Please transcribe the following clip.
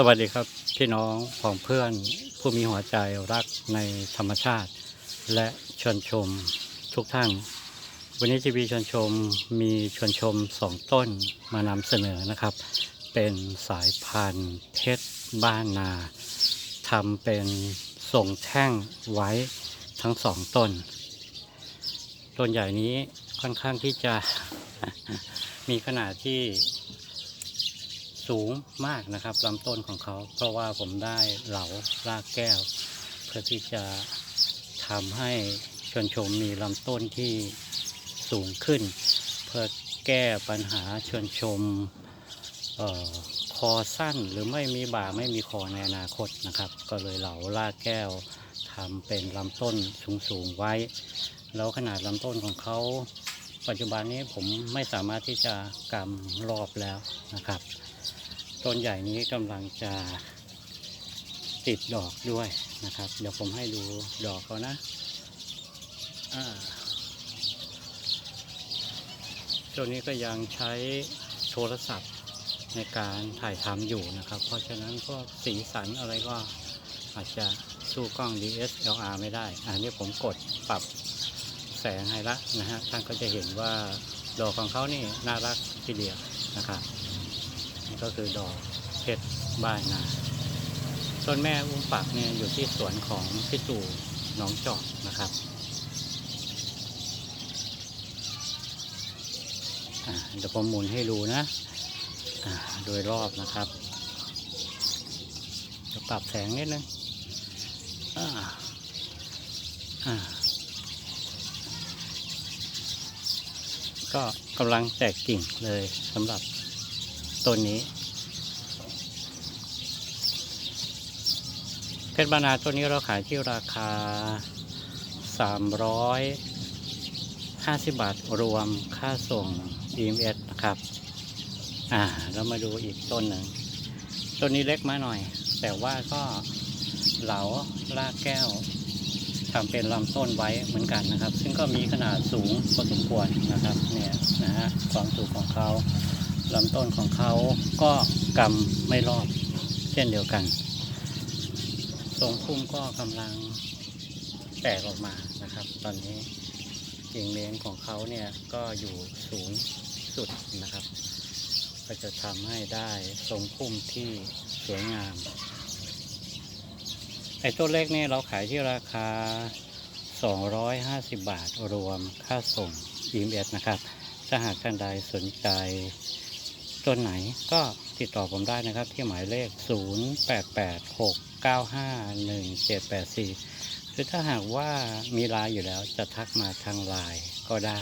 สวัสดีครับพี่น้องของเพื่อนผู้มีหัวใจรักในธรรมชาติ และชวนชมทุกท่าน วันนี้ทีวีชวนชมมีชวนชมสองต้นมานำเสนอนะครับ เป็นสายพันธุ์เพชรบ้านนาทำเป็นส่งแท่งไว้ทั้งสองต้น ต้นใหญ่นี้ค่อนข้างที่จะมีขนาดที่ สูงมากนะครับลำต้นของเขา เพราะว่าผมได้เหลารากแก้ว เพื่อที่จะทำให้ชวนชมมีลำต้นที่สูงขึ้น เพื่อแก้ปัญหาชวนชมออคอสั้นหรือไม่มีบ่าไม่มีคอในอนาคตนะครับ ก็เลยเหลารากแก้วทำเป็นลำต้นสูงๆไว้ แล้วขนาดลำต้นของเขาปัจจุบันนี้ผมไม่สามารถที่จะกำรอบแล้วนะครับ ต้นใหญ่นี้กำลังจะติดดอกด้วยนะครับ เดี๋ยวผมให้ดูดอกเขานะอ่าช่วงนี้ก็ยังใช้โทรศัพท์ในการถ่ายทำอยู่นะครับ เพราะฉะนั้นพวกสีสันอะไรก็อาจจะสู้กล้อง DSLR ไม่ได้ อันนี้ผมกดปรับแสงให้ละนะฮะ ท่านก็จะเห็นว่าดอกของเขานี่น่ารักทีเดียวนะครับ ก็คือดอกเพชรบ้านนาต้นแม่อุ้มปักเนี่ยอยู่ที่สวนของพี่ตู่หนองจอกนะครับเดี๋ยวผมหมุนให้ดูนะโดยรอบนะครับจะปรับแสงนิดนึงก็กำลังแตกกิ่งเลยสำหรับ ต้นนี้ เพชรบานาต้นนี้เราขายที่ราคา 350 บาทรวมค่าส่ง EMS นะครับ อ่าเรามาดูอีกต้นหนึ่ง ต้นนี้เล็กมาหน่อย แต่ว่าก็เหลาลากแก้วทำเป็นลำต้นไว้เหมือนกันนะครับ ซึ่งก็มีขนาดสูงพอสมควรนะครับ เนี่ยนะฮะความสูงของเขา ลำต้นของเขาก็กำไม่รอบ เช่นเดียวกัน ทรงพุ่มก็กำลังแตกออกมานะครับ ตอนนี้กิ่งเลี้ยงของเขาเนี่ยก็อยู่สูงสุดนะครับ ก็จะทำให้ได้ทรงพุ่มที่สวยงามไอ้ต้นเล็กนี่เราขายที่ราคา 250 บาทรวมค่าส่ง EMS นะครับ ถ้าหากท่านใดสนใจ ต้นไหนก็ติดต่อผมได้นะครับ ที่หมายเลข 0886951784 หรือถ้าหากว่ามีไลน์อยู่แล้วจะทักมาทางไลน์ก็ได้